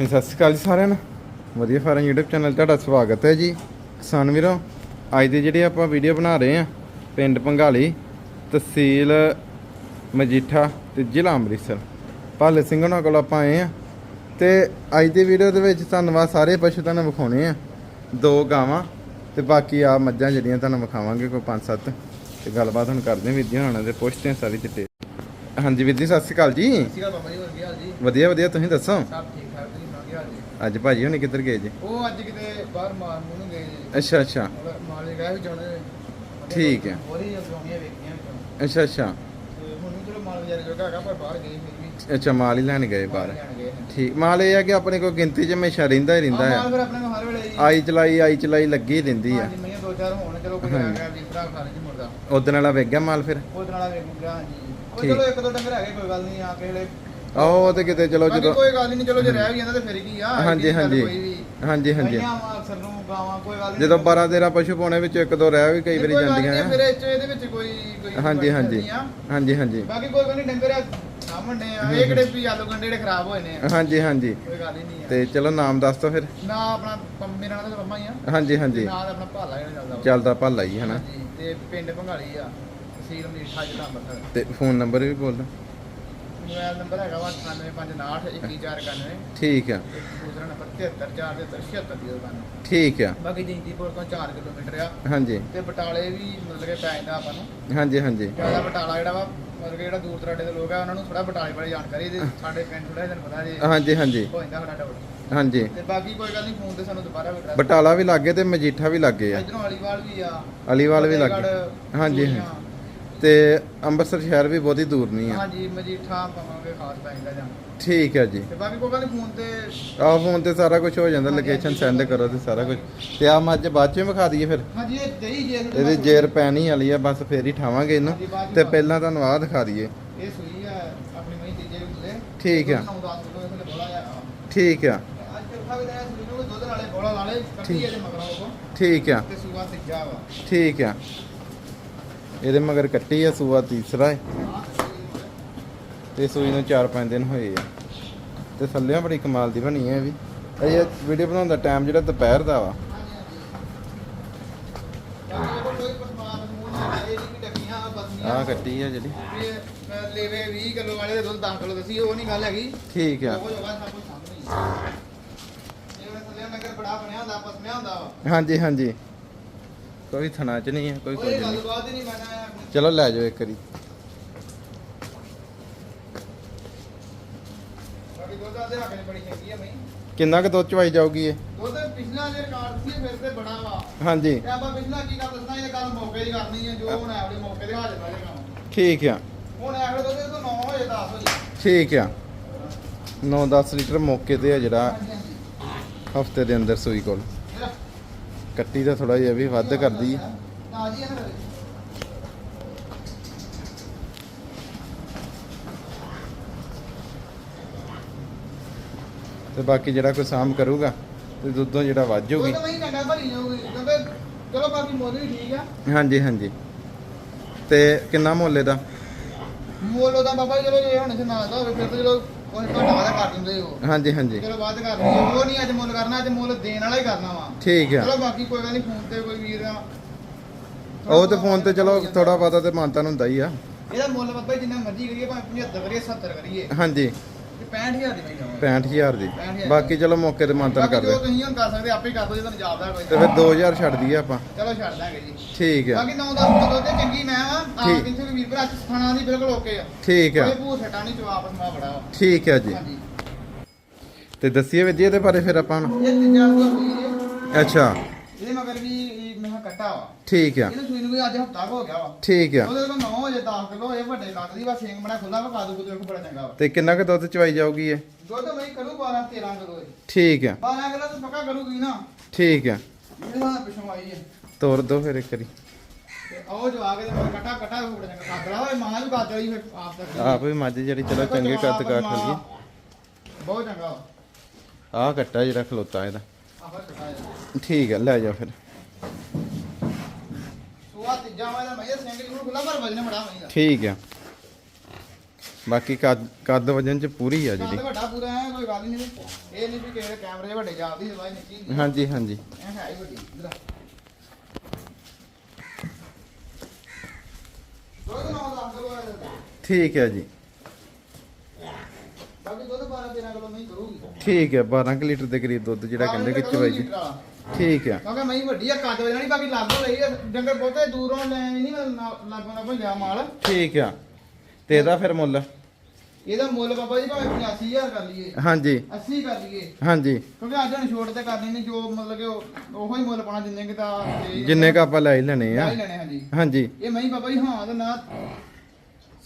ਜੀ, ਸਤਿ ਸ਼੍ਰੀ ਅਕਾਲ ਜੀ ਸਾਰਿਆਂ ਨੂੰ। ਵਧੀਆ ਫਾਰਮ YouTube ਚੈਨਲ ਤੁਹਾਡਾ ਸਵਾਗਤ ਹੈ ਜੀ। ਕਿਸਾਨ ਵੀਰੋ ਅੱਜ ਦੀ ਜਿਹੜੀ ਆਪਾਂ ਵੀਡੀਓ ਬਣਾ ਰਹੇ ਆ ਪਿੰਡ ਪੰਘਾਲੀ ਤਹਿਸੀਲ ਮਜੀਠਾ ਤੇ ਜ਼ਿਲ੍ਹਾ ਅੰਮ੍ਰਿਤਸਰ। ਭਾਲੇ ਸਿੰਘ ਉਹਨਾਂ ਕੋਲ ਆਪਾਂ ਆਏ ਆ ਤੇ ਅੱਜ ਦੀ ਵੀਡੀਓ ਦੇ ਵਿੱਚ ਆ ਸਾਰੇ ਪਸ਼ੂ ਤੁਹਾਨੂੰ ਵਿਖਾਉਣੇ ਆ ਦੋ ਗਾਵਾਂ ਤੇ ਬਾਕੀ ਆ ਮੱਝਾਂ ਜਿਹੜੀਆਂ ਤੁਹਾਨੂੰ ਵਿਖਾਵਾਂਗੇ ਕੋਈ ਪੰਜ ਸੱਤ। ਤੇ ਗੱਲਬਾਤ ਹੁਣ ਕਰਦੇ ਹਾਂ ਵੀਰ ਜੀ ਹੁਣਾਂ ਦੇ ਪੁੱਛਦੇ ਹਾਂ ਸਾਰੀ ਡਿਟੇਲ ਹਾਂਜੀ ਵੀਰ ਜੀ ਸਤਿ ਸ਼੍ਰੀ ਅਕਾਲ ਜੀ। ਸੀਗਾ ਬਾਬਾ ਜੀ ਹੋਰ ਕੀ ਹਾਲ ਜੀ? ਵਧੀਆ ਵਧੀਆ ਤੁਸੀਂ ਦੱਸੋ? ਸਭ ਠੀਕ ਠਾਕ ਤੁਸੀਂ ਸੁਣਾਓ ਕੀ ਹਾਲ ਜੀ ਅੱਜ ਭਾਜੀ ਹੁਣੀ ਕਿੱਧਰ ਗਏ ਜੀ? ਉਹ ਅੱਜ ਕਿਤੇ ਬਾਹਰ ਮਾਰ ਮੂੰਹ ਨੂੰ ਗਏ ਜੀ। ਅੱਛਾ ਅੱਛਾ। ਮਾਲੇ ਗਏ ਵੀ ਜਾਣੇ ਠੀਕ ਹੈ। ਹੋਰੀ ਜਗਾਉਣੀਆਂ ਵੇਖੀਆਂ ਵਿੱਚੋਂ। ਅੱਛਾ ਅੱਛਾ। ਤੇ ਹੁਣ ਵੀ ਚਲੋ ਮਾਲ ਵਿਚਾਰੇ ਜੋਗਾ ਹੈਗਾ ਪਰ ਬਾਹਰ ਗਏ ਫਿਰ ਵੀ। ਅੱਛਾ ਮਾਲ ਹੀ ਲੈਣ ਗਏ ਬਾਹਰ। ਮਾਲ ਲੈਣ ਗਏ। ਨੇ। ਠੀਕ। ਮਾਲ ਇਹ ਆ ਕਿ ਆਪਣੇ ਕੋਲ ਗਿਣਤੀ 'ਚ ਹਮੇਸ਼ਾ ਰਹਿੰਦਾ ਹੀ ਰਹਿੰਦਾ ਆ ਮਾਲ ਫਿਰ ਆਪਣੇ ਕੋਲ ਹਰ ਵੇਲੇ ਜੀ। ਆਈ ਚਲਾਈ ਆਈ ਚਲਾਈ ਲੱਗੀ ਰਹਿੰਦੀ ਆ ਮਈਆਂ ਦੋ ਚਾਰ ਹੋਣ ਚਲੋ ਕੋਈ ਆ ਹਾਂਜੀ। ਗਿਆ ਜਿਸ ਤਰ੍ਹਾਂ ਖਾਣੇ ਚ ਮੁਰਦਾ ਉਦਣ ਵਾਲਾ ਵੇਖ ਗਿਆ ਮਾਲ ਫਿਰ? ਉਹਦੇ ਨਾਲ ਵੇਖੂਗਾ ਹਾਂਜੀ। ਉਹ ਠੀਕ। ਚਲੋ ਇੱਕ ਦੋ ਡੰਗਰ ਹੈਗੇ ਕੋਈ ਗੱਲ ਨਹੀਂ ਆ ਕਿਸੇ ਵੇਲੇ ਆਹੋ ਉਹ ਤੇ ਕਿਤੇ ਚਲੋ ਬਾਕੀ ਜਦੋਂ ਕੋਈ ਗੱਲ ਨਹੀਂ ਚਲੋ ਜੇ ਰਹਿ ਵੀ ਜਾਂਦਾ ਤੇ ਫਿਰ ਕੀ ਆ ਹਾਂਜੀ, ਗੱਲ ਹਾਂਜੀ। ਕੋਈ ਵੀ। ਹਾਂਜੀ ਹਾਂਜੀ। ਮਈਆਂ ਵਾ ਅਕਸਰ ਨੂੰ ਗਾਵਾਂ ਕੋਈ ਗੱਲ ਨਹੀਂ। ਜਦੋਂ 12 13 ਪਸ਼ੂ ਪਾਉਣੇ ਵਿੱਚ ਇੱਕ ਦੋ ਰਹਿ ਵੀ ਕਈ ਵਾਰੀ ਜਾਂਦੀਆਂ ਨਹੀਂ, ਆ ਫਿਰ ਇਹ 'ਚ ਇਹਦੇ ਵਿੱਚ ਕੋਈ ਕੋਈ ਹਾਂਜੀ ਗੱਲ ਹਾਂਜੀ। ਨਹੀਂ ਆ। ਹਾਂਜੀ ਹਾਂਜੀ। ਬਾਕੀ ਕੋਈ ਗੱਲ ਨਹੀਂ ਡੰਗਰ ਆ ਸਾਹਮਣੇ ਆ। ਇਹ ਕਿਹੜੇ ਵੀ ਆਲੂ ਗੰਡੇ ਜਿਹੜੇ ਖਰਾਬ ਹੋਏ ਨੇ। ਆ। ਹਾਂਜੀ ਹਾਂਜੀ। ਕੋਈ ਗੱਲ ਹੀ ਨਹੀਂ ਆ। ਤੇ ਚਲੋ ਨਾਮ ਦੱਸ ਦੋ ਫਿਰ। ਨਾ ਆਪਣਾ ਪੰਮ- ਮੇਰਾ ਨਾਮ ਤਾਂ ਪੰਮਾ ਹੀ ਆ। ਹਾਂਜੀ ਹਾਂਜੀ। ਨਾਲ ਆਪਣਾ ਭਾਲਾ ਜਿਹੜਾ ਚੱਲਦਾ ਵਾ। ਚੱਲਦਾ ਭੱਲਾ ਹੀ ਹਨਾ ਹਾਂਜੀ, ਤੇ ਪਿੰਡ ਭੰਗਾਲੀ ਆ ਤਹਿਸੀਲ ਮੀਠਾ ਜ਼ਿਲ੍ਹਾ ਅੰਮ੍ਰਿਤਸਰ। ਤੇ ਫੋਨ ਨੰਬਰ ਵੀ ਬੋਲ ਦੋ ਮੋਬਾਈਲ ਨੰਬਰ ਹੈਗਾ ਵਾ 9859 ਠੀਕ ਆ। ਤੇ ਦੂਸਰਾ ਨੰਬਰ 734776 ਠੀਕ ਆ। ਬਾਕੀ ਜੈਂਤੀਪੁਰ ਤੋਂ 4 ਕਿਲੋਮੀਟਰ ਆ। ਹਾਂਜੀ। ਤੇ ਬਟਾਲੇ ਵੀ ਮਤਲਬ ਕਿ ਪੈ ਜਾਂਦਾ ਆਪਾਂ ਨੂੰ। ਹਾਂਜੀ ਹਾਂਜੀ। ਜ਼ਿਆਦਾ ਬਟਾਲਾ ਜਿਹੜਾ ਵਾ ਮਤਲਬ ਕਿ ਜਿਹੜਾ ਦੂਰ ਦਰਾਡੇ ਦੇ ਲੋਕ ਆ ਉਹਨਾਂ ਨੂੰ ਥੋੜਾ ਬਟਾਲੇ ਬਾਰੇ ਜਾਣਕਾਰੀ ਦੇ ਸਾਡੇ ਪਿੰਡ ਥੋੜਾ ਤੁਹਾਨੂੰ ਪਤਾ ਜੀ। ਹਾਂਜੀ ਹਾਂਜੀ। ਹੋ ਜਾਂਦਾ ਸਾਡਾ ਡਾਊਟ ਹਾਂਜੀ। ਤੇ ਬਾਕੀ ਕੋਈ ਗੱਲ ਨਹੀਂ ਫੋਨ ਤੇ ਸਾਨੂੰ ਦੁਬਾਰਾ ਵੀ ਬਟਾਲਾ ਵੀ ਲੱਗੇ ਤੇ ਮਜੀਠਾ ਵੀ ਲੱਗੇ ਆ। ਇਧਰੋਂ ਅਲੀਵਾਲ ਵੀ ਆ। ਅਲੀਵਾਲ ਵੀ ਲੱਗੇ ਹਾਂਜੀ, ਚੂੜੀਆਂ। ਤੇ ਅੰਮ੍ਰਿਤਸਰ ਸ਼ਹਿਰ ਵੀ ਬਹੁਤੀ ਦੂਰ ਨਹੀਂ ਆ। ਹਾਂਜੀ ਮਜੀਠਾ ਪਾਵਾਂਗੇ ਖਾਸ ਪੈਂਦਾ ਜਾਂ। ਠੀਕ ਹੈ ਜੀ। ਤੇ ਬਾਕੀ ਕੋਈ ਗੱਲ ਫੋਨ ਤੇ ਆਹ ਫੋਨ ਤੇ ਸਾਰਾ ਕੁਝ ਹੋ ਜਾਂਦਾ ਲੋਕੇਸ਼ਨ ਸੈਂਡ ਕਰੋ ਤੇ ਸਾਰਾ ਕੁਝ ਤੇ ਆ ਮੱਝ ਬਾਅਦ ਚ ਵਿਖਾ ਦਈਏ ਫਿਰ। ਹਾਂਜੀ ਇਹ ਦਹੀਂ ਜੇ ਇਹਦੀ ਜੇਰ ਪੈਣੀ ਵਾਲੀ ਆ ਬਸ ਫੇਰ ਹੀ ਠਾਵਾਂਗੇ ਇਹਨੂੰ। ਤੇ ਪਹਿਲਾਂ ਤੁਹਾਨੂੰ ਆਹ ਦਿਖਾ ਦਈਏ। ਇਹ ਸੂਈ ਆ ਆਪਣੀ ਮਹੀਂ ਤੀਜੇ ਉੱਤੇ ਠੀਕ ਆ। 9-10 ਕਿਲੋ ਇਹਦੇ ਬੋਲਾ ਆ। ਠੀਕ ਆ। ਠੀਕ। ਆ। ਠੀਕ ਆ। ਇਹਦੇ ਮਗਰ ਕੱਟੀ ਆ ਸੂਆ ਤੀਸਰਾ ਹੈ ਤੇ ਸੂਈ ਨੂੰ 4-5 ਦਿਨ ਹੋਏ ਆ। ਤੇ ਥੱਲਿਆਂ ਬੜੀ ਕਮਾਲ ਦੀ ਬਣੀ ਹੈ ਵੀ। ਇਹ ਵੀਡੀਓ ਬਣਾਉਣ ਦਾ ਟਾਈਮ ਜਿਹੜਾ ਦੁਪਹਿਰ ਦਾ ਵਾ। ਆਹ ਕੱਟੀ ਆ ਜਿਹੜੀ। ਲੇਵੇ 20 ਕਿਲੋ ਵਾਲੇ ਦੇ ਦੁੱਧ 10 ਕਿਲੋ ਦਸੀ ਉਹ ਨਹੀਂ ਗੱਲ ਹੈਗੀ ਠੀਕ ਆ ਹਾਂਜੀ ਹਾਂਜੀ। ਕੋਈ ਥਣਾ ਚ ਨਹੀਂ ਹੈ ਕੋਈ ਕੁਝ ਕੋਈ ਨਹੀਂ। ਹੀ ਚਲੋ ਲੈ ਜਾਓ ਇੱਕ ਵਾਰੀ। ਕਿੰਨਾ ਕੁ ਦੁੱਧ ਚਵਾਈ ਜਾਊਗੀ ਇਹ? ਦੁੱਧ ਪਿਛਲਾ ਜੇ ਰਿਕਾਰਡ ਸੀ ਫਿਰ ਤੇ ਬੜਾ ਵਾ। ਹਾਂਜੀ। ਤੇ ਆਪਾਂ ਪਿਛਲਾ ਕੀ ਗੱਲ ਦੱਸਣਾ ਇਹ ਗੱਲ ਮੌਕੇ ਦੀ ਕਰਨੀ ਹੈ ਜੋ ਹੁਣ ਆਵਲੇ ਮੌਕੇ ਦੇ ਹਾਜ਼ਰ ਵਾਲੇ ਕੰਮ। ਠੀਕ ਆ। ਹੁਣ ਆਵਲੇ ਦੁੱਧ ਤੋਂ 9 ਹੋਏ 10 ਹੋਏ ਠੀਕ ਆ। 9-10 ਲੀਟਰ ਮੌਕੇ ਤੇ ਆ ਜਿਹੜਾ ਹਫ਼ਤੇ ਦੇ ਅੰਦਰ ਸੂਈ ਕੋਲ। ਕੱਟੀ ਦਾ ਥੋੜਾ ਜਿਹਾ ਵੀ ਵੱਧ ਕਰਦੀ। ਹੈ ਦੇ ਤੇ ਬਾਕੀ ਜਿਹੜਾ ਕੋਈ ਸਾਮ ਕਰੂਗਾ ਤੇ ਦੁੱਧੋਂ ਜਿਹੜਾ ਵੱਧ ਜਾਊਗੀ ਚਲੋ ਬਾਕੀ ਮੁੱਲ ਵੀ ਠੀਕ ਆ। ਹਾਂਜੀ ਹਾਂਜੀ। ਤੇ ਕਿੰਨਾ ਮੁੱਲ ਇਹਦਾ? ਮੁੱਲ ਉਹਦਾ ਬਾਬਾ ਜੀ ਚਲੋ ਜੇ ਹੁਣ ਦਾ ਹੋਵੇ ਫਿਰ ਤਾਂ ਕੋਈ ਘਾਟਾ ਵਾਦਾ ਕਰ ਦਿੰਦੇ ਹੋ ਹਾਂਜੀ ਹਾਂਜੀ। ਚਲੋ ਬਾਅਦ ਕਰ ਲਈਏ ਉਹ ਨਹੀਂ ਅੱਜ ਮੁੱਲ ਕਰਨਾ ਅੱਜ ਮੁੱਲ ਦੇਣ ਵਾਲਾ ਹੀ ਕਰਨਾ ਵਾ। ਠੀਕ ਆ। ਚਲੋ ਬਾਕੀ ਕੋਈ ਗੱਲ ਨਹੀਂ ਫੋਨ ਤੇ ਕੋਈ ਵੀਰ ਆ। ਉਹ ਤੇ ਫੋਨ ਤੇ ਚਲੋ ਥੋੜਾ ਬਹੁਤਾ ਤੇ ਮਾਨਤਾਨ ਹੁੰਦਾ ਹੀ ਆ। ਇਹਦਾ ਮੁੱਲ ਬਾਬਾ ਜੀ ਜਿੰਨਾ ਮਰਜ਼ੀ ਕਰੀਏ ਭਾਵੇਂ 75 ਕਰੀਏ 70 ਕਰੀਏ। ਹਾਂਜੀ। 65000 ਦੀ ਨਹੀਂ ਜਾਵਾਂਗੇ 65000 ਦੀ। 65,000 ਬਾਕੀ ਚਲੋ ਮੌਕੇ ਤੇ ਮਾਨਤਾਨ ਬਾਕੀ ਕਰ ਦੇ। ਤੁਸੀਂ ਹੁਣ ਕਰ ਸਕਦੇ ਆਪੇ ਕਰ ਦੋ ਜੇ ਤੁਹਾਨੂੰ ਜਾਪਦਾ ਕੋਈ। ਤੇ ਫਿਰ 2000 ਛੱਡ ਦਈਏ ਆਪਾਂ। ਚਲੋ ਛੱਡ ਦਾਂਗੇ ਜੀ। ਠੀਕ ਆ। ਬਾਕੀ 9-10 ਕਿਲੋ ਤੇ ਚੰਗੀ ਮੈਂ ਆ ਆ ਠੀਕ। ਕਿੱਥੇ ਵੀ ਵੀਰ ਭਰਾ ਖਾਣਾ ਦੀ ਬਿਲਕੁਲ ਓਕੇ ਆ। ਠੀਕ ਆ। ਕੋਈ ਭੂਤ ਛਟਾ ਨਹੀਂ ਜਵਾਬ ਸਮਾ ਬੜਾ। ਠੀਕ ਆ ਜੀ। ਤੇ ਦੱਸੀਏ ਵੀ ਜੀ ਇਹਦੇ ਬਾਰੇ ਫਿਰ ਆਪਾਂ ਇਹ ਤੀਜਾ। ਅੱਛਾ। ਇਹਦੇ ਮਗਰ ਵੀ ਮੈਂ ਕੱਟਾ ਵਾ। ਠੀਕ ਆ। ਇਹਨੂੰ ਸੂਈ ਨੂੰ ਵੀ ਅੱਜ ਹਫਤਾ ਹੋ ਗਿਆ ਵਾ। ਠੀਕ ਆ। ਉਹਦੇ ਕੋਲ 9 ਵਜੇ 10 ਕਿਲੋ ਇਹ ਵੱਡੇ ਕੱਦ ਦੀ ਵਾ ਸਿੰਘ ਬਣਾ ਖੁੱਲਾ ਵਾ ਕਾਦੂ ਕੁਦੂ ਇੱਕ ਬੜਾ ਚੰਗਾ ਵਾ। ਤੇ ਕਿੰਨਾ ਕੁ ਦੁੱਧ ਚਵਾਈ ਜਾਊਗੀ ਇਹ? ਦੁੱਧ ਮੈਂ ਕਰੂ 12 13 ਕਿਲੋ। ਠੀਕ ਆ। 12 ਕਿਲੋ ਤਾਂ ਪੱਕਾ ਕਰੂਗੀ ਨਾ। ਠੀਕ ਆ। ਇਹਦੇ ਪਿਛੋਂ ਆਈ ਹੈ ਤੋਰ ਦੋ ਫਿਰ ਇੱਕ ਵਾਰੀ। ਉਹ ਜੋ ਆ ਕੇ ਤੇ ਕੱਟਾ ਕੱਟਾ ਉਹ ਬੜਾ ਚੰਗਾ। ਕਾਦਰਾ ਹੋਏ ਮਾਂ ਵੀ ਕਾਦਰਾ ਹੀ ਫਿਰ ਆਪ ਤੱਕ ਆਪ ਵੀ ਮੱਝ ਜਿਹੜੀ ਚਲੋ ਚੰਗੇ ਕੱਦ ਕਾਠ ਲਈ ਬਹੁਤ ਚੰਗਾ ਆਹ ਕੱਟਾ ਜਿਹੜਾ ਖਲੋਤਾ ਇਹਦਾ। ਆਹ ਕੱਟਾ ਹੈ ਠੀਕ ਆ ਲੈ ਜਾਓ ਫਿਰ। ਨੂੰ ਖੁੱਲਾ ਪਰ ਵਜਨ ਬੜਾ ਠੀਕ ਆ। ਬਾਕੀ ਕੱਦ ਕੱਦ ਵਜਨ ਚ ਪੂਰੀ ਆ ਕੱਦ ਜਿਹੜੀ। ਵੱਡਾ ਪੂਰਾ ਹੈ ਕੋਈ ਗੱਲ ਨਹੀਂ ਇਹ ਨਹੀਂ ਵੀ ਕਿਸੇ ਦੇ ਕੈਮਰੇ ਵੱਡੇ ਜਾਂਦੀ ਦਵਾਈ ਨਿੱਕੀ ਨਹੀਂ ਹਾਂਜੀ ਹਾਂਜੀ। ਇਹ ਹੈ ਵੱਡੀ ਇਧਰ। ਠੀਕ ਹੈ ਜੀ ਬਾਕੀ ਦੁੱਧ 12 13 ਕਿਲੋ ਨਹੀਂ ਕਰੂਗੀ ਠੀਕ ਹੈ 12 ਕੁ ਲੀਟਰ ਦੇ ਕਰੀਬ ਦੁੱਧ ਜਿਹੜਾ ਕਹਿੰਦੇ ਕਿ ਚਵਾਈ ਜੀ। ਠੀਕ ਹੈ। ਕਿਉਂਕਿ ਮੈਂ ਵੱਡੀ ਆ ਕੱਦ ਵਜਣੀ ਬਾਕੀ ਲਾਗੋਂ ਲਈ ਡੰਗਰ ਬਹੁਤੇ ਦੂਰੋਂ ਲੈ ਨਹੀਂ ਲਾਗੋਂ ਨਾ ਭੰਜਾ ਮਾਲ। ਠੀਕ ਆ। ਤੇ ਇਹਦਾ ਫਿਰ ਮੁੱਲ? ਇਹਦਾ ਮੁੱਲ ਬਾਬਾ ਜੀ ਭਾਵੇਂ 85000 ਕਰ ਲਈਏ। ਹਾਂਜੀ। 80 ਕਰ ਲਈਏ। ਹਾਂਜੀ। ਕਿਉਂਕਿ ਅੱਜ ਹੁਣ ਛੋਟ ਤੇ ਕਰਨੀ ਨਹੀਂ ਜੋ ਮਤਲਬ ਕਿ ਉਹ- ਉਹੋ ਹੀ ਮੁੱਲ ਪਾਣਾ ਜਿੰਨੇ ਕਿ ਤਾਂ ਜਿੰਨੇ ਕ ਆਪਾਂ ਲੈ ਹੀ ਲੈਣੇ ਲੈ ਆ ਹੀ ਲੈਣੇ ਹਾਂਜੀ। ਹਾਂਜੀ। ਇਹ ਮੈਂ ਬਾਬਾ ਜੀ ਹਾਂ ਤੇ ਨਾ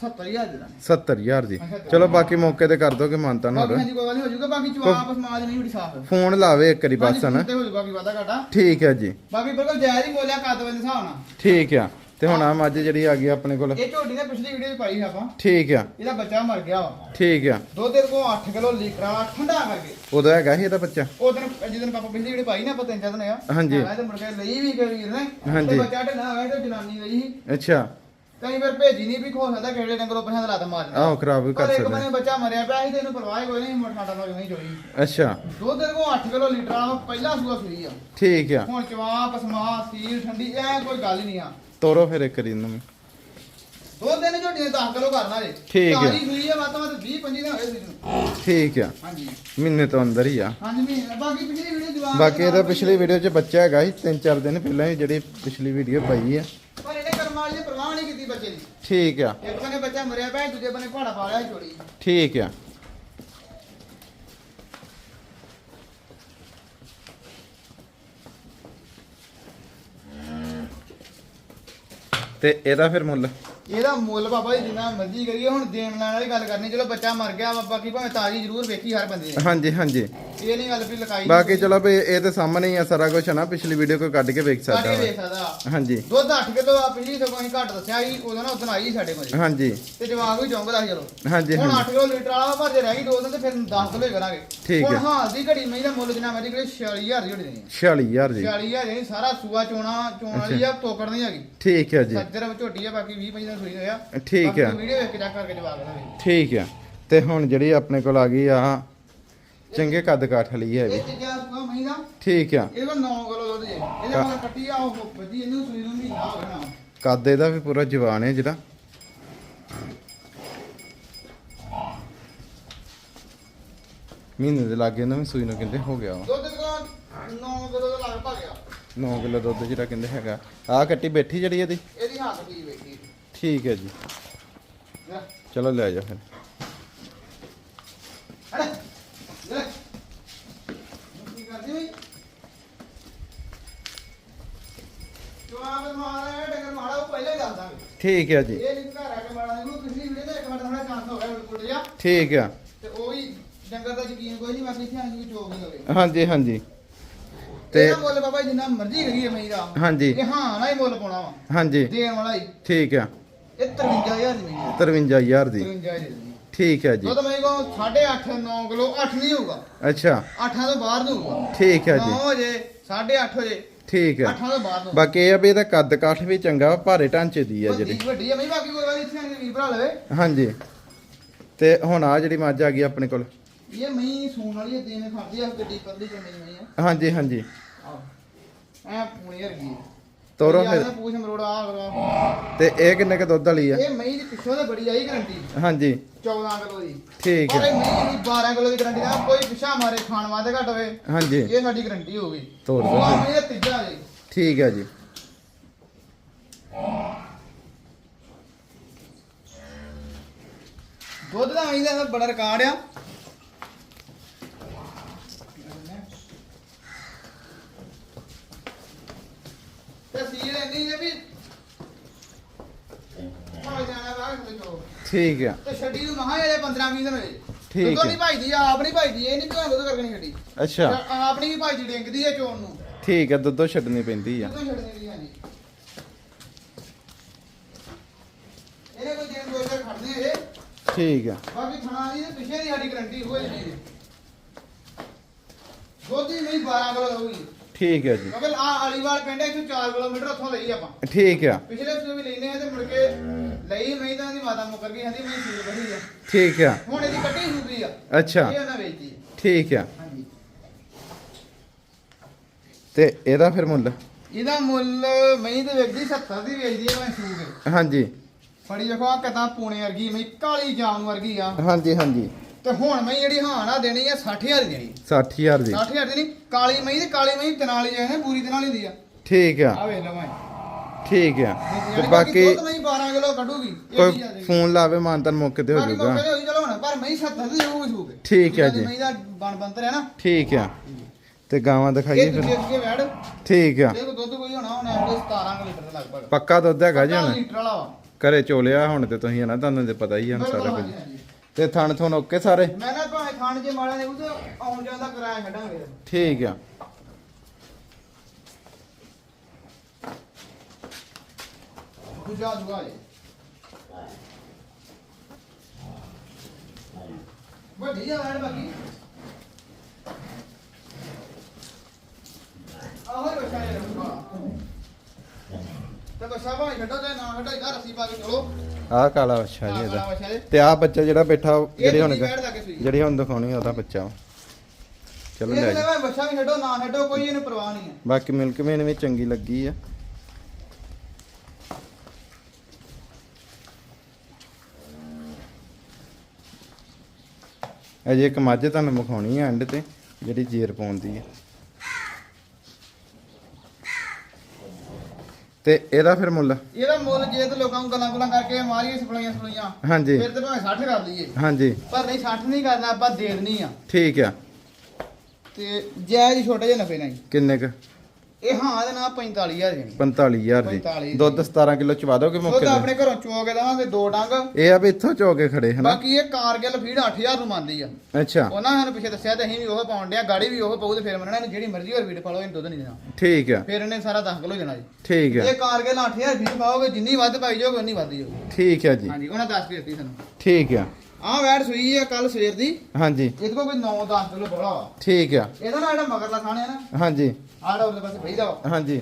70000 ਦੇਣਾ 70000 ਜੀ। ਚਲੋ ਬਾਕੀ ਮੌਕੇ ਤੇ ਕਰ ਦੋਗੇ ਮਾਨਤਾ ਬਾਕੀ ਹੋਰ ਹਾਂਜੀ ਕੋਈ ਗੱਲ ਨਹੀਂ ਹੋ ਜਾਊਗਾ। ਬਾਕੀ ਜਵਾਬ ਸਮਾਜ ਨਹੀਂ ਬੜੀ ਸਾਫ਼। ਫੋਨ ਲਾਵੇ ਇੱਕ ਵਾਰੀ ਬਸ ਨਾ ਤੇ ਹੋ ਜਾਊਗਾ ਕੀ ਵਾਦਾ ਘਾਟਾ। ਠੀਕ ਹੈ ਜੀ। ਬਾਕੀ ਬਿਲਕੁਲ ਜਾਇਜ਼ ਹੀ ਬੋਲਿਆ ਕੱਦ ਵਜੇ ਹਿਸਾਬ ਨਾਲ। ਠੀਕ ਆ। ਤੇ ਹੁਣ ਆ ਮੱਝ ਜਿਹੜੀ ਆ ਗਈ ਆਪਣੇ ਕੋਲ। ਇਹ ਝੋਟੀ ਨੇ ਪਿਛਲੀ ਵੀਡੀਓ 'ਚ ਪਾਈ ਸੀ ਆਪਾਂ। ਠੀਕ ਆ। ਇਹਦਾ ਬੱਚਾ ਮਰ ਗਿਆ ਵਾ। ਠੀਕ ਆ। ਦੁੱਧ ਦੇ ਕੋ 8 ਕਿਲੋ ਲੀਟਰ ਵਾਲਾ ਠੰਡਾ ਕਰਕੇ। ਉਹਦਾ ਹੈਗਾ ਸੀ ਇਹਦਾ ਬੱਚਾ। ਉਹ ਦਿਨ ਜਿੱਦਨ ਪਾਪਾ ਪਿਛਲੀ ਵੀਡੀਓ ਪਾਈ ਨਾ ਆਪਾਂ ਤਿੰਨ ਚਾਰ ਦਿਨ ਆ। ਹਾਂਜੀ। ਤੇ ਮੁੜ ਕੇ ਲਈ ਵੀ ਵੀਰ ਨੇ ਹਾਂਜੀ। ਬੱਚਾ ਢਿੱਲਾ ਹੋਇਆ ਤੇ ਜਨਾਨੀ ਲਈ ਸੀ। ਅੱਛਾ। ਕਈ ਵਾਰ ਭੇਜੀ ਨਹੀਂ ਵੀ ਖੋ ਸਕਦਾ ਕਿਹੜੇ ਡੰਗਰੋਂ ਪਛਾਣ ਲੱਤ ਮਾਰ ਆਹੋ ਖਰਾਬ ਵੀ ਕਰ ਪਰ ਇੱਕ ਸਕਦਾ ਬੰਨੇ ਬੱਚਾ ਮਰਿਆ ਪਿਆ ਸੀ ਤੇ ਇਹਨੂੰ ਪਰਵਾਹ ਕੋਈ ਨਹੀਂ ਮੋਟਾ ਨਾਲ ਨਹੀਂ ਚੋਈ ਅੱਛਾ। ਦੁੱਧ ਦੇ ਕੋ 8 ਕਿਲੋ ਲੀਟਰ ਵਾਲਾ ਪਹਿਲਾ ਸੂਆ ਸੂਈ ਆ। ਠੀਕ ਆ। ਹੁਣ ਚਵਾ ਪਸਮਾ ਸੀਲ ਠੰਡੀ ਐ ਕੋਈ ਗੱਲ ਹੀ ਨਹੀਂ ਆ। ਤੋਰੋ ਫਿਰ ਇੱਕ ਇਹਨੂੰ ਵੀ। ਦੋ ਦਿਨ ਝੋਟੀ ਨੇ 10 ਕਿਲੋ ਕਰਨਾ ਜੇ। ਠੀਕ ਹੈ। ਤਾਜ਼ੀ ਸੂਈ ਆ ਵੱਧ ਤੋਂ ਵੱਧ 20 25 ਦਿਨ ਹੋਏ ਸੂਈ ਨੂੰ ਠੀਕ ਆ। ਹਾਂਜੀ। ਮਹੀਨੇ ਤੋਂ ਅੰਦਰ ਹੀ ਆ। ਹਾਂਜੀ ਮਹੀਨੇ ਬਾਕੀ ਪਿਛਲੀ ਵੀਡੀਓ ਜਵਾਬ ਬਾਕੀ ਇਹਦਾ ਪਿਛਲੀ ਵੀਡੀਓ 'ਚ ਬੱਚਾ ਹੈਗਾ ਸੀ ਤਿੰਨ ਚਾਰ ਦਿਨ ਪਹਿਲਾਂ ਹੀ ਜਿਹੜੀ ਪਿਛਲੀ ਵੀਡੀਓ ਪਾਈ ਆ ਪਰ ਇਹਨੇ ਕਰਮ ਵਾਲੀ ਨੇ ਬੱਚੇ ਦੀ। ਠੀਕ ਆ। ਇੱਕ ਬੰਨੇ ਬੱਚਾ ਮਰਿਆ ਪਿਆ ਦੂਜੇ ਬੰਨੇ ਘੋੜਾ ਪਾ ਲਿਆ ਸੀ ਚੋਰੀ। ਠੀਕ ਆ। ਤੇ ਇਹਦਾ ਫਿਰ ਮੁੱਲ? ਇਹਦਾ ਮੁੱਲ ਬਾਬਾ ਜੀ ਜਿੰਨਾ ਮਰਜ਼ੀ ਕਰੀਏ ਹੁਣ ਦੇਣ ਲੈਣ ਵਾਲੀ ਗੱਲ ਕਰਨੀ ਚਲੋ ਬੱਚਾ ਮਰ ਗਿਆ ਬਾਕੀ ਭਾਵੇਂ ਤਾਜ਼ੀ ਜ਼ਰੂਰ ਵੇਖੀ ਹਰ ਬੰਦੇ ਨੇ ਹਾਂਜੀ ਹਾਂਜੀ। ਇਹ ਨਹੀਂ ਗੱਲ ਵੀ ਲਕਾਈ ਬਾਕੀ ਚਲੋ ਵੀ ਇਹ ਤੇ ਸਾਹਮਣੇ ਹੀ ਆ ਸਾਰਾ ਕੁਝ ਨਾ ਪਿਛਲੀ ਵੀਡੀਓ ਕੋਈ ਕੱਢ ਕੇ ਵੇਖ ਸਕਦਾ ਸਾਡੇ ਵੇਖ ਵਾ। ਸਕਦਾ। ਹਾਂਜੀ। ਦੁੱਧ 8 ਕਿਲੋ ਆ ਪਿਛਲੀ ਸਗੋਂ ਅਸੀਂ ਘੱਟ ਦੱਸਿਆ ਸੀ ਉਦੋਂ ਨਾ ਉਦੋਂ ਆਈ ਸੀ ਸਾਡੇ ਕੋਲ। ਹਾਂਜੀ। ਤੇ ਜਵਾਬ ਵੀ ਚੌਂਕਦਾ ਸੀ ਚਲੋ। ਹਾਂਜੀ ਹੁਣ 8 ਹਾਂਜੀ ਕਿਲੋ ਲੀਟਰ ਵਾਲਾ ਜੇ ਰਹਿ ਗਈ ਦੋ ਦਿਨ ਤੇ ਫਿਰ 10 ਕਿਲੋ ਹੀ ਕਰਾਂਗੇ। ਠੀਕ ਹੁਣ ਹੈ। ਹਾਲ ਦੀ ਘੜੀ ਮਹੀਂ ਦਾ ਮੁੱਲ ਜਿੰਨਾ ਮਰਜ਼ੀ ਕਰੇ 46000 ਦੀ ਦੇਣੀ 46000 ਜੀ 46000 ਜਿਹੜੀ ਸਾਰਾ ਸੂਆ ਚੋਣਾ ਚੋਣ ਵਾਲੀ ਆ ਤੋਕੜ ਨਹੀਂ ਹੈਗੀ। ਠੀਕ ਹੈ ਜੀ। ਸੱਜਰ ਵਿੱਚ ਝੋਟੀ ਆ ਬਾਕੀ 20 25 ਦਿਨ ਸੂਈ ਹੋਇਆ? ਠੀਕ ਹੈ ਵੀਡੀਓ ਵੇਖ ਕੇ ਚੈੱਕ ਕਰਕੇ ਜਵਾਬ ਦੇਣਾ ਠੀਕ ਹੈ ਤੇ ਹੁਣ ਜਿਹੜੀ ਆਪਣੇ ਕੋਲ ਆ ਗਈ ਆ ਚੰਗੇ ਕੱਦ ਕਾਠ ਲਈ ਹੈ ਵੀ। ਇਹ ਚੀਜ਼ਾਂ ਸੂਆ ਮਹੀਂ ਦਾ। ਠੀਕ ਆ। ਇਹਦਾ 9 ਕਿਲੋ ਦੁੱਧ ਜੇ। ਇਹਦੇ ਮਗਰ ਕੱਟੀ ਆ ਉਹ ਵੱਜੀ ਇਹਨੂੰ ਸੂਈ ਨੂੰ ਮਹੀਨਾ ਹੋ ਗਿਆ ਨਾ। ਕੱਦ ਇਹਦਾ ਵੀ ਪੂਰਾ ਜਵਾਨ ਹੈ ਜਿਹੜਾ। ਮਹੀਨੇ ਦੇ ਲਾਗੇ ਇਹਨਾਂ ਵੀ ਸੂਈ ਨੂੰ ਕਹਿੰਦੇ ਹੋ ਗਿਆ ਵਾ। ਦੁੱਧ ਕੋ 9 ਕਿਲੋ ਦਾ ਲੱਗ ਪਾ ਗਿਆ। 9 ਕਿਲੋ ਦੁੱਧ ਜਿਹੜਾ ਕਹਿੰਦੇ ਹੈਗਾ। ਆਹ ਕੱਟੀ ਬੈਠੀ ਜਿਹੜੀ ਇਹਦੀ। ਇਹਦੀ ਹੱਥ ਦੀ ਵੇਖੀ ਠੀਕ ਹੈ ਜੀ। ਚਲੋ ਲੈ ਜਾ ਫਿਰ। ਮਾਰਾ ਮਾਰਾ ਠੀਕ ਹੈ ਜੀ। ਇਹ ਨਹੀਂ ਘਰ ਆ ਕੇ ਮਾਰਾ ਨਹੀਂ ਪਿਛਲੀ ਵੀਡੀਓ ਤੇ ਇੱਕ ਮਿੰਟ ਥੋੜਾ ਚਾਂਸ ਹੋ। ਗਿਆ ਬਿਲਕੁਲ ਜਿਹਾ ਠੀਕ ਆ ਤੇ ਉਹ ਵੀ ਡੰਗਰ ਦਾ ਯਕੀਨ ਕੋਈ ਨਹੀਂ ਬਾਕੀ ਇੱਥੇ ਆਂ ਜੀ ਚੋਕ ਨਹੀਂ ਹੋਵੇ ਹਾਂਜੀ ਹਾਂਜੀ। ਤੇ ਇਹਦਾ ਮੁੱਲ ਬਾਬਾ ਜਿੰਨਾ ਮਰਜ਼ੀ ਕਰੀਏ ਦਾ ਹਾਂਜੀ। ਇਹ ਹਾਂ ਨਾ ਹੀ ਮੁੱਲ ਪਾਉਣਾ ਵਾ। ਹਾਂਜੀ। ਦੇਣ ਵਾਲਾ ਹੀ। ਠੀਕ ਆ ਇਹ 53000 ਦੀ ਮਈ ਹੈ। 53000 ਦੀ। 53000 ਦੀ। ਠੀਕ ਹੈ ਜੀ। ਦੁੱਧ ਮੈਂ ਕੋ 8.5 9 ਕਿਲੋ 8 ਨਹੀਂ ਹੋਊਗਾ। ਅੱਛਾ। 8 ਤੋਂ ਬਾਹਰ ਨੂੰ ਹੋਊਗਾ। ਠੀਕ ਹੈ 9 ਜੀ ਵਜੇ 8:30 ਵਜੇ ਠੀਕ 8 ਹੈ ਤੋਂ ਬਾਹਰ ਨੂੰ ਬਾਕੀ ਇਹ ਆ ਵੀ ਇਹਦਾ ਕੱਦ ਕਾਠ ਵੀ ਚੰਗਾ ਭਾਰੇ ਢਾਂਚੇ ਦੀ ਆ ਵੱਡੀ ਜਿਹੜੀ। ਵੱਡੀ ਹੈ ਮੈਂ ਬਾਕੀ ਕੋਈ ਵਾਰ ਇੱਥੇ ਆਂ ਵੀਰ ਭਰਾ ਲਵੇ। ਹਾਂਜੀ। ਤੇ ਹੁਣ ਆ ਜਿਹੜੀ ਮੱਝ ਆ ਗਈ ਆਪਣੇ ਕੋਲ। ਇਹ ਮਈ ਸੂਣ ਵਾਲੀ ਹੈ ਦਿਨ ਖਾਦੀ ਆ ਗੱਡੀ ਪਰਲੀ ਚੰਗੀ ਮਈ ਆ। ਹਾਂਜੀ ਹਾਂਜੀ। ਆਹ। ਐ ਪੂਣੀ ਵਰਗੀ ਹੈ ਤੋਰੋ ਫਿਰ। ਪੂਛ ਮਰੋੜਾ ਆ ਕਰਵਾ ਤੇ ਇਹ ਕਿੰਨੇ ਕ ਦੁੱਧ ਵਾਲੀ ਆ? ਇਹ ਮਈ ਦੀ ਪਿੱਛੋਂ ਤੇ ਬੜੀ ਆਈ ਗਰੰਟੀ ਹਾਂਜੀ। 14 ਕਿਲੋ ਦੀ। ਠੀਕ ਹੈ। ਇਹ ਮਈ ਦੀ 12 ਕਿਲੋ ਦੀ ਗਰੰਟੀ ਦਾ ਕੋਈ ਪਿਛਾ ਮਾਰੇ ਖਾਣ ਵਾਦੇ ਘਟ ਹੋਵੇ ਹਾਂਜੀ। ਇਹ ਸਾਡੀ ਗਰੰਟੀ ਹੋ ਗਈ। ਤੋਰ ਤੀਜਾ ਜੀ। ਠੀਕ ਹੈ ਜੀ। ਦੁੱਧ ਦਾ ਮਈ ਦਾ ਬੜਾ ਰਿਕਾਰਡ ਆ ਤੇ ਸੀਲ ਇੰਨੀ ਜੇ ਵੀ ਭਾਵੇਂ ਜਾਣਾ ਬਾਹਰ ਕੋਈ ਤੋਂ ਠੀਕ ਆ। ਤੇ ਛੱਡੀ ਨੂੰ ਮਹਾ ਇਹਦੇ 15 20 ਦਿਨ ਹੋਏ। ਠੀਕ ਹੈ। ਨਹੀਂ ਭਾਈਦੀ ਆਪ ਨਹੀਂ ਭਾਈਦੀ ਇਹ ਨਹੀਂ ਭਾਵੇਂ ਦੁੱਧ ਕਰਕੇ ਨਹੀਂ ਛੱਡੀ। ਅੱਛਾ। ਤੇ ਆਪ ਨਹੀਂ ਭਾਈਦੀ ਡਿੰਗਦੀ ਹੈ ਚੋਣ ਨੂੰ। ਠੀਕ ਹੈ ਦੁੱਧੋਂ ਛੱਡਣੀ ਪੈਂਦੀ ਆ। ਦੁੱਧੋਂ ਛੱਡਣੀ ਨਹੀਂ ਹਾਂਜੀ ਇਹਨੇ ਕੋਈ ਦਿਨ ਦੋ ਚਾਰ ਖੜਦੇ ਆ ਇਹ। ਠੀਕ ਆ। ਬਾਕੀ ਥਣਾ ਦੀ ਤੇ ਪਿਛੇ ਦੀ ਸਾਡੀ ਗਰੰਟੀ ਹੋਈ ਜੀ ਦੁੱਧ ਨਹੀਂ 12 ਕਿਲੋ ਦਊਗੀ ਠੀਕ ਹੈ ਜੀ। ਕਿਉਂਕਿ ਆ ਅਲੀਵਾਲ ਪਿੰਡ ਹੈ ਇੱਥੋਂ 4 ਕਿਲੋਮੀਟਰ ਉੱਥੋਂ ਲਈ ਆਪਾਂ। ਠੀਕ ਆ। ਪਿਛਲੇ ਸੂ ਵੀ ਲੈਨੇ ਆ ਤੇ ਮੁੜ ਕੇ ਲਈ ਮੈਂ ਤਾਂ ਦੀ ਮਾਤਾ ਮੁਕਰ ਗਈ ਕਹਿੰਦੀ ਮੈਂ ਸੂਰ ਬੜੀ ਆ। ਠੀਕ ਆ। ਹੁਣ ਇਹਦੀ ਕੱਟੀ ਸੂਪੀ ਆ। ਅੱਛਾ। ਇਹ ਉਹਨਾਂ ਵੇਚੀ। ਠੀਕ ਆ। ਹਾਂਜੀ। ਤੇ ਇਹਦਾ ਫਿਰ ਮੁੱਲ? ਇਹਦਾ ਮੁੱਲ ਮੈਂ ਤੇ ਵੇਚਦੀ 70 ਦੀ ਵੇਚਦੀ ਆ ਮੈਂ ਸੂਰ ਹਾਂਜੀ। ਫੜੀ ਵੇਖੋ ਆ ਕਿਦਾਂ ਪੂਣੇ ਵਰਗੀ ਮੈਂ ਕਾਲੀ ਜਾਮ ਵਰਗੀ ਆ। ਹਾਂਜੀ ਹਾਂਜੀ। ਤੇ ਹੁਣ ਮੈਂ ਜਿਹੜੀ ਹਾਂ ਨਾ ਦੇਣੀ ਆ 60000 ਦੀ ਦੇਣੀ 60000 ਦੀ। 60000 ਦੀ ਨਹੀਂ ਕਾਲੀ ਮਈ ਤੇ ਕਾਲੀ ਮਈ ਤਨਾਲੀ ਜੇ ਹੈ ਪੂਰੀ ਤਨਾਲੀ ਦੀ ਆ। ਠੀਕ ਆ। ਆ ਵੇਖ ਲਵਾਂ ਠੀਕ ਆ। ਤੇ ਤੇ ਬਾਕੀ ਦੁੱਧ ਮੈਂ 12 ਕਿਲੋ ਕੱਢੂਗੀ ਇਹ ਕੋਈ ਆ। ਫੋਨ ਲਾਵੇ ਮਾਨਤਨ ਮੌਕੇ ਤੇ ਹੋ ਜਾਊਗਾ। ਤੇ ਚਲੋ ਹੁਣ ਪਰ ਮੈਂ 70 ਦੀ ਹੋਊਗੀ ਸੂਕ ਠੀਕ ਹੈ ਜੀ। ਮੈਂ ਦਾ ਬਣ ਬੰਤਰ ਹੈ ਨਾ। ਠੀਕ ਆ। ਤੇ ਗਾਵਾਂ ਦਿਖਾਈਏ ਫਿਰ। ਠੀਕ ਆ। ਇਹ ਦੁੱਧ ਕੋਈ ਹੋਣਾ ਹੁਣ ਐਵਰੇਜ 17 ਕੁ ਲੀਟਰ ਦੇ ਲਗਭਗ। ਪੱਕਾ ਦੁੱਧ ਹੈਗਾ ਜੀ 17 ਹੁਣ? ਲੀਟਰ ਵਾਲਾ ਵਾ। ਘਰੇ ਚੋਲਿਆ ਹੁਣ ਤੇ ਤੁਸੀਂ ਹਨਾ ਤੁਹਾਨੂੰ ਤੇ ਪਤਾ ਹੀ ਆ ਹੁਣ ਸਾਰਾ ਕੁਝ। ਤੇ ਥਣ ਥਣ ਓਕੇ ਸਾਰੇ? ਮੈਂ ਨਾ ਭਾਵੇਂ ਖਾਣ ਜੇ ਮਾੜਾ ਨੇ ਉਹਦੇ ਆਉਣ ਜਾਣ ਦਾ ਕਿਰਾਇਆ ਛੱਡਾਂਗੇ ਠੀਕ ਆ। ਦੂਜਾ ਦੂਆ ਜੇ। ਵੱਡੀ ਆ ਵੈੜ ਬਾਕੀ। ਆਹੋ ਬੱਚਾ ਇਹ ਰੂਪਾ ਤੇ ਬੱਚਾ ਭਾਵੇਂ ਛੱਡੋ ਤੇ ਨਾ ਛੱਡੋ ਇਹਦਾ ਰੱਸੀ ਪਾ ਕੇ ਚਲੋ। ਆਹ ਕਾਲਾ ਜੀ ਇਹਦਾ। ਬੱਚਾ ਜੇ। ਤੇ ਆਹ ਬੱਚਾ ਜਿਹੜਾ ਬੈਠਾ ਉਹ ਇਹ ਜਿਹੜੇ ਹੁਣ ਦੂਜੀ ਵੈੜ ਦਾ ਕੇ ਸੂਈ। ਜਿਹੜੀ ਹੁਣ ਦਿਖਾਉਣੀ ਆ ਉਹਦਾ ਬੱਚਾ ਵਾ। ਚਲੋ ਲੈ ਇਹਦੇ ਜੀ। ਭਾਵੇਂ ਬੱਚਾ ਵੀ ਛੱਡੋ ਨਾ ਛੱਡੋ ਕੋਈ ਇਹਨੂੰ ਪਰਵਾਹ ਨਹੀਂ ਹੈ। ਬਾਕੀ ਮਿਲਕ ਮੇਨ ਵੀ ਚੰਗੀ ਲੱਗੀ ਆ। ਅਜੇ ਇੱਕ ਮੱਝ ਤੁਹਾਨੂੰ ਵਿਖਾਉਣੀ ਆ ਐਂਡ ਤੇ ਜਿਹੜੀ ਜੇਰ ਪਾਉਂਦੀ ਆ। ਤੇ ਇਹਦਾ ਫਿਰ ਮੁੱਲ? ਇਹਦਾ ਮੁੱਲ ਜੇ ਤੇ ਲੋਕਾਂ ਨੂੰ ਗੱਲਾਂ ਗੁੱਲਾਂ ਕਰਕੇ ਮਾਰੀਏ ਸਪਲਾਈਆਂ ਸਪਲਾਈਆਂ ਹਾਂਜੀ। ਫਿਰ ਤੇ ਭਾਵੇਂ 60 ਕਰ ਲਈਏ। ਹਾਂਜੀ। ਪਰ ਨਹੀਂ 60 ਨਹੀਂ ਕਰਨਾ ਆਪਾਂ ਦੇ ਦੇਣੀ ਆ। ਠੀਕ ਆ। ਤੇ ਜਾਇਜ਼ ਹੀ ਛੋਟੇ ਜਿਹੇ ਨਫੇ ਨਾਲ ਹੀ। ਕਿੰਨੇ ਕ? ਇਹ ਹਾਂ ਦੇ ਨਾਲ 45000 ਦੇਣੀ 45000 ਦੀ 45 ਦੀ। ਦੁੱਧ 17 ਕਿਲੋ ਚਵਾ ਦੋਗੇ ਉਹ ਮੌਕੇ ਆਪਣੇ ਘਰੋਂ ਚੋ ਕੇ ਦਵਾਂਗੇ ਦੋ ਡੰਗ। ਇਹ ਆ ਵੀ ਇੱਥੋਂ ਚੋ ਕੇ ਖੜੇ ਹਨਾ? ਬਾਕੀ ਇਹ ਕਾਰਗਿਲ ਫੀਡ 8000 ਨੂੰ ਮੰਨਦੀ ਆ। ਅੱਛਾ। ਉਹਨਾਂ ਨੇ ਸਾਨੂੰ ਪਿੱਛੇ ਦੱਸਿਆ ਤੇ ਅਸੀਂ ਵੀ ਉਹ ਪਾਉਣ ਡਿਆ ਗਾੜੀ ਵੀ ਉਹ ਪਾਉ ਤੇ ਫਿਰ ਮੰਨਣਾ ਇਹਨੂੰ ਜਿਹੜੀ ਮਰਜ਼ੀ ਹੋਰ ਫੀਡ ਪਾ ਲਓ ਇਹਨੂੰ ਦੁੱਧ ਨਹੀਂ ਦੇਣਾ। ਠੀਕ ਆ। ਫਿਰ ਇਹਨੇ ਸਾਰਾ 10 ਕਿਲੋ ਦੇਣਾ ਜੀ। ਠੀਕ ਆ। ਇਹ ਕਾਰਗਿਲ 8000 ਫੀਡ ਪਾਓਗੇ ਜਿੰਨੀ ਵੱਧ ਪਾਈ ਜਾਓਗੇ ਉਨੀ ਵੱਧ ਜਾਊਗੀ। ਠੀਕ ਆ ਜੀ। ਹਾਂਜੀ ਉਹਨਾਂ ਦੱਸ ਕੇ ਦਿੱਤੀ ਸਾਨੂੰ। ਠੀਕ ਆ। ਆਹ ਵੈੜ ਸੂਈ ਆ ਕੱਲ ਸਵੇਰ ਦੀ। ਹਾਂਜੀ। ਇਹਦੇ ਕੋਲ ਕੋਈ 9-10 ਕਿਲੋ ਬੋਲਾ ਵਾ। ਠੀਕ ਆ। ਇਹਦਾ ਨਾ ਜਿਹੜਾ ਮਗਰਲਾ ਥਾਣ ਹੈ ਨਾ ਹਾਂਜੀ। ਜਿਹੜਾ ਉਹਦੇ ਪਾਸੇ ਭਈਦਾ ਵਾ ਹਾਂਜੀ।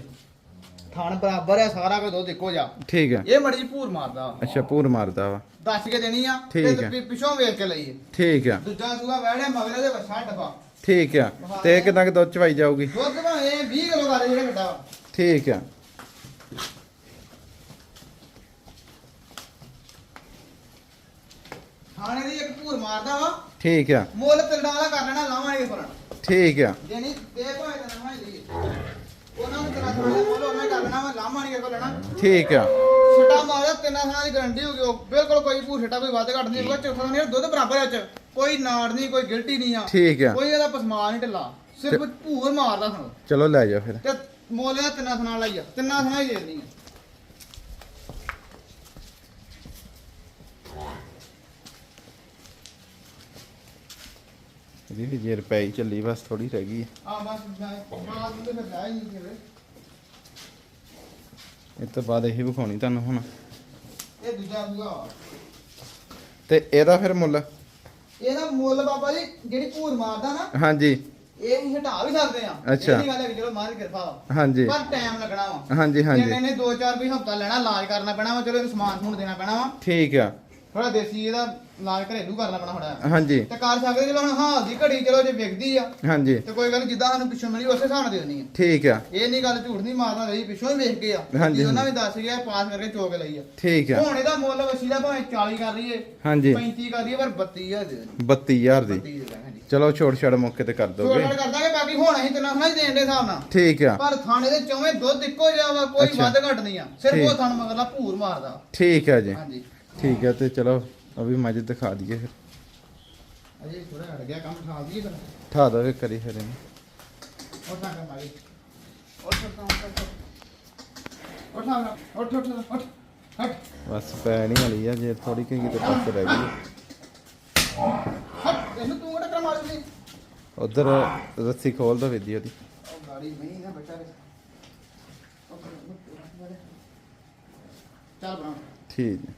ਥਾਣ ਬਰਾਬਰ ਆ ਸਾਰਾ ਕੁਝ ਦੁੱਧ ਇੱਕੋ ਜਾ। ਠੀਕ ਆ। ਇਹ ਮੜੀ ਭੂਰ ਮਾਰਦਾ ਵਾ। ਅੱਛਾ ਪੂਰ ਮਾਰਦਾ ਵਾ। ਦੱਸ ਕੇ ਦੇਣੀ ਆ ਠੀਕ। ਪਿ- ਪਿੱਛੋਂ ਵੇਖ ਕੇ ਲਈਏ। ਠੀਕ ਆ। ਦੂਜਾ ਸੂਆ ਵੈੜਿਆ ਮਗਰੇ ਦੇ ਵਛਾ ਡੱਬਾ। ਠੀਕ ਆ। ਤੇ ਕਿਦਾਂ ਕਿ ਦੁੱਧ ਚਵਾਈ ਜਾਊਗੀ? ਦੁੱਧ ਭਾਵੇਂ 20 ਕਿਲੋ ਕਰ ਜਿਹੜਾ ਘਟਾ ਠੀਕ ਆ। ਥਾਣੇ ਦੀ ਇੱਕ ਭੂਰ ਮਾਰਦਾ ਵਾ। ਠੀਕ ਆ। ਮੁੱਲ ਤਿਲਡਾ ਵਾਲਾ ਕਰ ਲੈਣਾ ਲਾਵਾਂਗੇ ਫਰਨ ਠੀਕ ਆ। ਦੇਣੀ ਦੇ ਭਾਵੇਂ ਤਾਂ ਨਵਾਂ ਹੀ ਉਹਨਾਂ ਨੂੰ ਤੇਰਾ ਥਾਣੇ ਦਾ ਮੁੱਲ ਉਹਨਾਂ ਹੀ ਕਰ ਲੈਣਾ ਵਾ ਲਾਵਾਂਗੇ ਕੋ ਲੈਣਾ। ਠੀਕ ਆ। ਛਟਾ ਮਾਰਿਆ ਤਿੰਨਾਂ ਸਾਲਾਂ ਦੀ ਗਾਰੰਟੀ ਹੋ ਗਈ। ਉਹ ਬਿਲਕੁਲ ਕੋਈ ਭੂਰ ਛਟਾ ਕੋਈ ਵੱਧ ਘੱਟ ਨਹੀਂ ਕੋਈ ਚੌਥਾ ਨਹੀਂ ਦੁੱਧ ਬਰਾਬਰ ਹੈ ਚ। ਕੋਈ ਨਾੜ ਨਹੀਂ ਕੋਈ ਗਿਲਟੀ ਨਹੀਂ ਆ। ਠੀਕ ਆ। ਕੋਈ ਇਹਦਾ ਪਸਮਾਨ ਨਹੀਂ ਢਿੱਲਾ। ਸਿਰਫ ਭੂਰ ਮਾਰਦਾ ਸਾਨੂੰ ਚਲੋ ਲੈ ਜਾ ਫਿਰ। ਤੇ ਮੁੱਲ ਇਹਦਾ ਤਿੰਨਾਂ ਥਣਾ ਲਈ ਆ। ਤਿੰਨਾਂ ਥਣਾ ਹੀ ਦੇਣੀ ਆ। ਇਹਦੀ ਵੀ ਜੇਰ ਪਈ ਚੱਲੀ ਬਸ ਥੋੜੀ ਰਹਿ ਗਈ ਆ। ਬਸ ਬਾਅਦ ਨੂੰ ਤੇ ਫਿਰ ਜਾ ਹੀ ਨਹੀਂ ਕਿਵੇਂ ਇਹ ਤੋਂ ਬਾਅਦ ਇਹ ਵਿਖਾਉਣੀ ਤੁਹਾਨੂੰ ਹੁਣ। ਇਹ ਦੂਜਾ ਦੂਜਾ ਤੇ ਇਹਦਾ ਫਿਰ ਮੁੱਲ? ਇਹਦਾ ਮੁੱਲ ਬਾਬਾ ਜੀ ਜਿਹੜੀ ਭੂਰ ਮਾਰਦਾ ਨਾ ਹਾਂਜੀ। ਇਹ ਵੀ ਹਟਾ ਵੀ ਸਕਦੇ ਆ ਅੱਛਾ। ਇਹ ਨਹੀਂ ਗੱਲ ਹੈ ਕਿ ਚਲੋ ਮਾਰ ਕਿਰਪਾ ਵਾ। ਹਾਂਜੀ। ਪਰ ਟਾਈਮ ਲੱਗਣਾ ਵਾ। ਹਾਂਜੀ ਹਾਂਜੀ। ਇਹਨੇ ਨੇ 2-4 ਵੀ ਹਫਤਾ ਲੈਣਾ ਇਲਾਜ ਕਰਨਾ ਪੈਣਾ ਵਾ ਚਲੋ ਇਹਨੂੰ ਸਮਾਨ ਸਮੂਨ ਦੇਣਾ ਪੈਣਾ ਵਾ। ਠੀਕ ਆ। ਥੋੜਾ ਦੇਸੀ ਇਹਦਾ ਇਲਾਜ ਘਰੇਲੂ ਕਰਨਾ ਪੈਣਾ ਥੋੜਾ ਹਾਂਜੀ। ਤੇ ਕਰ ਸਕਦੇ ਚਲੋ ਹੁਣ ਹਾਂ ਦੀ ਘੜੀ ਚਲੋ ਜੇ ਵਿਕਦੀ ਆ ਹਾਂਜੀ। ਤੇ ਕੋਈ ਗੱਲ ਨੀ, ਜਿੱਦਾਂ ਸਾਨੂੰ ਪਿੱਛੋਂ ਮਿਲੀ ਉਸੇ ਹਿਸਾਬ ਨਾਲ ਦੇ ਦੇਣੀ ਆ। ਠੀਕ ਆ। ਇਹ ਨਹੀਂ ਗੱਲ ਝੂਠ ਨਹੀਂ ਮਾਰਦਾ ਰਹੀ ਪਿੱਛੋਂ ਹੀ ਵੇਖ ਕੇ ਆ। ਹਾਂਜੀ, ਜੀ ਉਹਨਾਂ ਵੀ ਦੱਸ ਗਿਆ ਪਾਸ ਕਰਕੇ ਚੋਕ ਲਈ ਆ। ਠੀਕ ਆ। ਹੁਣ ਇਹਦਾ ਮੁੱਲ ਵਸੀ ਦਾ ਭਾਵੇਂ 40 ਕਰ ਲਈਏ ਹਾਂਜੀ। 35 ਕਰ ਲਈਏ ਪਰ 32000 ਦੇ ਦੇਣੀ 32000 ਦੀ। 32 ਦੇ ਦਾਂਗੇ ਜੀ ਚਲੋ ਛੋੜ ਛੜ ਮੌਕੇ ਤੇ ਕਰ ਦੋਗੇ। ਛੋੜ ਕਰ ਦਾਂਗੇ ਬਾਕੀ ਹੁਣ ਅਸੀਂ ਤਿੰਨਾਂ ਥਾਂ ਹੀ ਦੇਣ ਦੇ ਹਿਸਾਬ ਨਾਲ। ਠੀਕ ਆ। ਪਰ ਥਾਣੇ ਦੇ ਚੌਵੇਂ ਦੁੱਧ ਇੱਕੋ ਜਿਹਾ ਵਾ ਕੋਈ ਅੱਛਾ। ਵੱਧ ਘੱਟ ਨਹੀਂ ਆ। ਸਿਰਫ ਠੀਕ। ਉਹ ਥਣ ਮਗਰਲਾ ਭੂਰ ਮਾਰਦਾ। ਠੀਕ ਆ ਜੀ। ਹਾਂਜੀ। ਠੀਕ ਹੈ ਤੇ ਚਲੋ ਅਭੀ ਮਸਜਿਦ ਦਿਖਾ ਦਈਏ ਫਿਰ। ਅਜੇ ਥੋੜਾ ਹਟ ਗਿਆ ਕੰਮ ਖਾ ਦਈਏ ਫਿਰ। ਠਾ ਦੋ ਇੱਕ ਕਰੀ ਫਿਰ ਇਹਨੂੰ। ਉੱਠ ਨਾ ਮਾਰੀ ਉੱਠ ਉੱਠ ਉੱਠ। ਉੱਠ ਉੱਠ। ਹਟ। ਬਸ ਪੈਣੀ ਵਾਲੀ ਆ ਜੇ ਥੋੜੀ ਕਿ ਕਿਤੇ ਪਾਸੇ ਰਹਿ ਗਈ। ਹਟ ਇਹਨੂੰ ਤੂੰ ਕਿਹੜਾ ਕਰ ਮਾਰੀ ਸੀ? ਉਧਰ ਰੱਸੀ ਖੋਲ ਦੋ ਵੀਰ ਜੀ ਉਹਦੀ ਗਾੜੀ ਨਹੀਂ ਨਾ ਬੇਟਾ ਰੇ। ਚੱਲ ਬਣਾ। ਠੀਕ। ਹੈ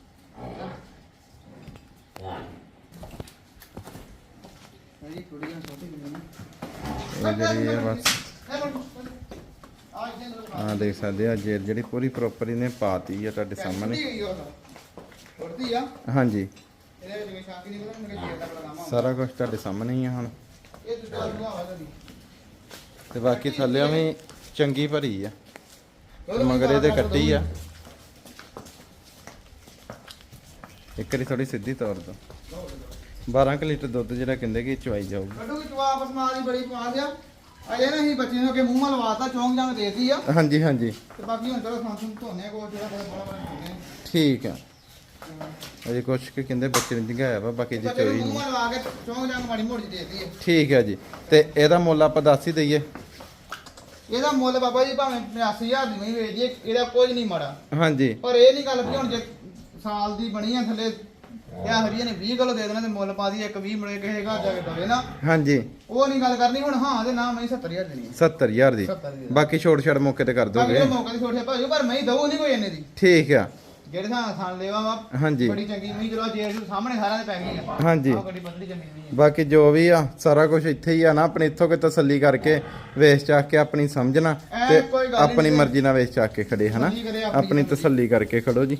ਮੇਰੀ ਕੁੜੀ ਇਹ ਜਿਹੜੀ ਹੈ ਬਸ। ਆ ਦੇਖ ਸਕਦੇ ਆ ਜੇਰ ਜਿਹੜੀ ਪੂਰੀ ਪ੍ਰੋਪਰ ਇਹਨੇ ਪਾਤੀ ਆ ਤੁਹਾਡੇ ਸਾਹਮਣੇ। ਸਾਹਮਣੇ ਆ ਹਾਂਜੀ। ਇਹਦੇ ਵਿੱਚ ਕੋਈ ਸ਼ੱਕ ਨਹੀਂ ਪਤਾ ਮੇਰੇ ਜੇਰ ਤੱਕ ਲਗਾਵਾਂ ਸਾਰਾ ਕੁਝ ਤੁਹਾਡੇ ਸਾਹਮਣੇ ਹੀ ਆ ਹੁਣ। ਇਹ ਦੂਜਾ ਸੁਭਾਅ ਵਾ ਇਹਦਾ ਤੇ ਬਾਕੀ ਥੱਲੇ ਵੀ ਚੰਗੀ ਭਰੀ ਆ। ਮਗਰ ਇਹਦੇ ਕੱਟੀ ਆ। ਇੱਕ ਵਾਰੀ ਥੋੜੀ ਸਿੱਧੀ ਤੌਰ ਤੋਂ। 12 ਕੁ ਲੀਟਰ ਦੁੱਧ ਜਿਹੜਾ ਕਹਿੰਦੇ ਕਿ ਚਵਾਈ ਜਾਊਗੀ। ਕੱਢੂ ਕਿ ਜਵਾਬ ਪਸਮਾ ਦੀ ਬੜੀ ਪਾਸ ਆ। ਅਜੇ ਨਾ ਹੀ ਬੱਚੇ ਨੂੰ ਅੱਗੇ ਮੂੰਹ ਮਾ ਲਵਾਤਾ ਚੌਂਕ ਜਾਂਗ ਦੇਤੀ ਆ। ਹਾਂਜੀ ਹਾਂਜੀ। ਤੇ ਬਾਕੀ ਹੁਣ ਚਲੋ ਸਾਂ ਸੁਣ ਧੋਨੇ ਕੋ ਜਿਹੜਾ ਬੜਾ ਬੜਾ ਬੜਾ ਧੋਨੇ ਠੀਕ ਆ। ਅਜੇ ਕੁਛ ਕਿ ਕਹਿੰਦੇ ਬੱਚੇ ਨੂੰ ਜਗਾਇਆ ਵਾ ਬਾਕੀ ਜੀ ਚੋਈ ਮੂੰਹ ਮਾ ਲਵਾ ਕੇ ਚੌਂਕ ਜਾਂਗ ਮਾੜੀ ਮੋੜੀ ਦੇਤੀ ਆ। ਠੀਕ ਹੈ ਜੀ। ਤੇ ਇਹਦਾ ਮੁੱਲ ਆਪਾਂ ਦੱਸ ਹੀ ਦਈਏ। ਇਹਦਾ ਮੁੱਲ ਬਾਬਾ ਜੀ ਭਾਵੇਂ 85000 ਦੀ ਨਹੀਂ ਵੇਚ ਜੇ ਇਹਦਾ ਕੋਈ ਨਹੀਂ ਮਾੜਾ। ਹਾਂਜੀ। ਪਰ ਇਹ ਨਹੀਂ ਗੱਲ ਵੀ ਹੁਣ ਜੇ ਸਾਲ ਦੀ ਬਣੀ ਆ ਥੱਲੇ। ਇਹ ਹਰੀਏ ਨੇ 20 ਕਿਲੋ ਦੇ ਦੇਣਾ ਤੇ ਮੁੱਲ ਪਾ ਦੀ ਇੱਕ 20 ਮਿਲੇ ਕਿਸੇ ਘਰ ਜਾ ਕੇ ਦਵੇ ਨਾ। ਹਾਂਜੀ। ਉਹ ਨਹੀਂ ਗੱਲ ਕਰਨੀ ਹੁਣ ਹਾਂ ਦੇ ਨਾ ਮੈਂ 70000 ਦੇਣੀ ਆ। 70000 ਦੀ। 70000 ਦੀ ਬਾਕੀ ਛੋਟ ਛੜ ਮੌਕੇ ਤੇ ਕਰ ਬਾਕੀ ਦੋਗੇ। ਉਹ ਮੌਕਾ ਦੀ ਛੋਟੇ ਭਾਜੀ ਪਰ ਮੈਂ ਦਊ ਨਹੀਂ ਕੋਈ ਇੰਨੇ ਦੀ। ਠੀਕ ਆ। ਜਿਹੜੇ ਥਾਂ ਥਾਂ ਲੈਵਾ ਵਾ ਹਾਂਜੀ। ਬੜੀ ਚੰਗੀ ਮੀ ਚਲੋ ਦੇ ਸਾਹਮਣੇ ਸਾਰਿਆਂ ਦੇ ਪੈ ਗਈ ਆ। ਹਾਂਜੀ। ਬਾਕੀ ਜੋ ਵੀ ਆ ਸਾਰਾ ਕੁਝ ਇੱਥੇ ਹੀ ਆ ਨਾ ਆਪਣੇ ਇੱਥੋਂ ਕੇ ਤਸੱਲੀ ਕਰਕੇ ਵੇਚ ਚੱਕ ਕੇ ਆਪਣੀ ਸਮਝਣਾ ਤੇ ਆਪਣੀ ਜੀ। ਮਰਜ਼ੀ ਨਾਲ ਵੇਚ ਚੱਕ ਕੇ ਖੜੇ ਹਨਾ? ਆਪਣੀ ਤਸੱਲੀ ਕਰਕੇ ਖੜੋ ਜੀ।